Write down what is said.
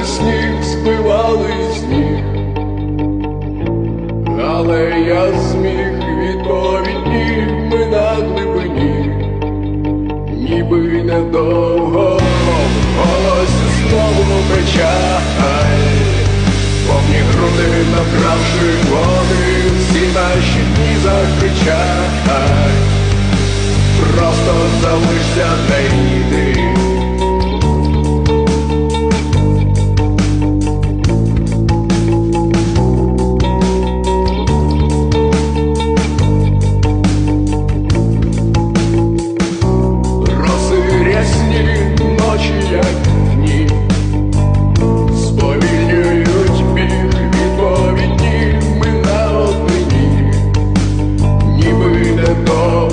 вересні спливали сніг, але я зміг відповіді ми на глибині, ніби недовго голос знову печаль, повні груди набравши води, всі наші дні закричать, Go.